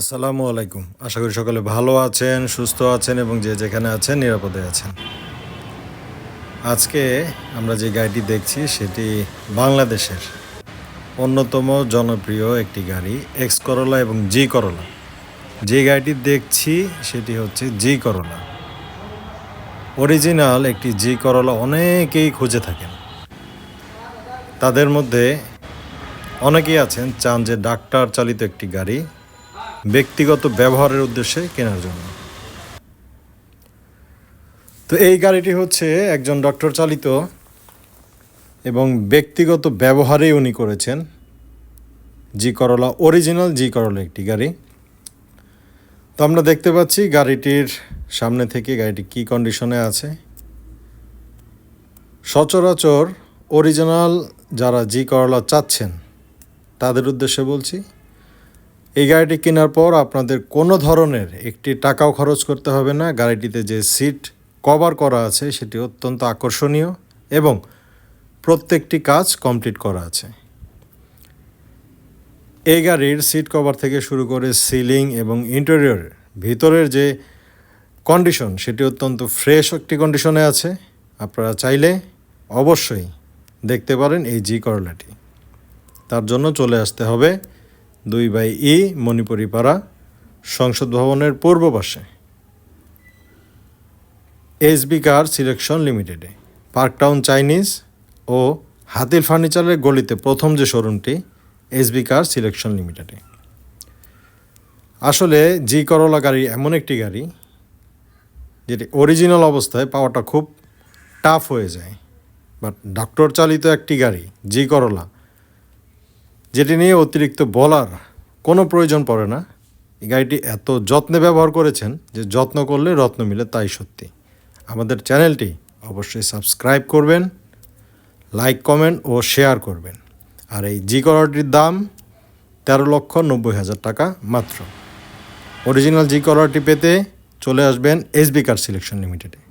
আসসালামু আলাইকুম। আশা করি সকলে ভালো আছেন, সুস্থ আছেন এবং যে যেখানে আছেন নিরাপদে আছেন। আজকে আমরা যে গাড়িটি দেখছি সেটি বাংলাদেশের অন্যতম জনপ্রিয় একটি গাড়ি এক্স করলা এবং জি করলা যে গাড়িটি দেখছি সেটি হচ্ছে জি করলা অরিজিনাল একটি জি করলা অনেকেই খুঁজে থাকেন। তাদের মধ্যে অনেকেই আছেন, চান যে ডাক্তার চালিত একটি গাড়ি। ব্যক্তিগত ব্যবহারের উদ্দেশ্যে কেনার জন্য। তো এই গাড়িটি হচ্ছে একজন ডক্টর চালিত এবং ব্যক্তিগত ব্যবহারেই উনি করেছেন। জি করলা অরিজিনাল, জি করলা একটি গাড়ি। তো আমরা দেখতে পাচ্ছি গাড়িটির সামনে থেকে গাড়িটি কি কন্ডিশনে আছে। সচরাচর অরিজিনাল যারা জি করলা চাচ্ছেন, তাদের উদ্দেশ্যে বলছি এই গাড়িটি কেনার পর আপনাদের কোনো ধরনের একটি টাকাও খরচ করতে হবে না। গাড়িটিতে যে সিট কভার করা আছে সেটি অত্যন্ত আকর্ষণীয় এবং প্রত্যেকটি কাজ কমপ্লিট করা আছে। এই গাড়ির সিট কভার থেকে শুরু করে সিলিং এবং ইন্টেরিয়র ভিতরের যে কন্ডিশন সেটি অত্যন্ত ফ্রেশ একটি কন্ডিশনে আছে। আপনারা চাইলে অবশ্যই দেখতে পারেন এই জি করলাটি। তার জন্য চলে আসতে হবে দুই বাই ই মণিপুরি পাড়া সংসদ ভবনের পূর্ব পাশে। এসবি কার সিলেকশন লিমিটেডে। পার্কটাউন চাইনিজ ও হাতির ফার্নিচারের গলিতে প্রথম যে শোরুমটি, এসবি কার সিলেকশন লিমিটেডে। আসলে জি করলা গাড়ি এমন একটি গাড়ি, যেটি অরিজিনাল অবস্থায় পাওয়াটা খুব টাফ হয়ে যায়। বাট ডক্টর চালিত একটি গাড়ি, জি করলা যেটি নিয়ে অতিরিক্ত বলার কোনো প্রয়োজন পড়ে না। এই গাড়িটি এত যত্নে ব্যবহার করেছেন যে যত্ন করলে রত্ন মিলে তাই সত্যি। আমাদের চ্যানেলটি অবশ্যই সাবস্ক্রাইব করবেন, লাইক, কমেন্ট ও শেয়ার করবেন। আর এই জি কলারটির দাম তেরো লক্ষ নব্বই হাজার টাকা মাত্র। অরিজিনাল জি কলারটি পেতে চলে আসবেন এসবি কার সিলেকশন লিমিটেডে।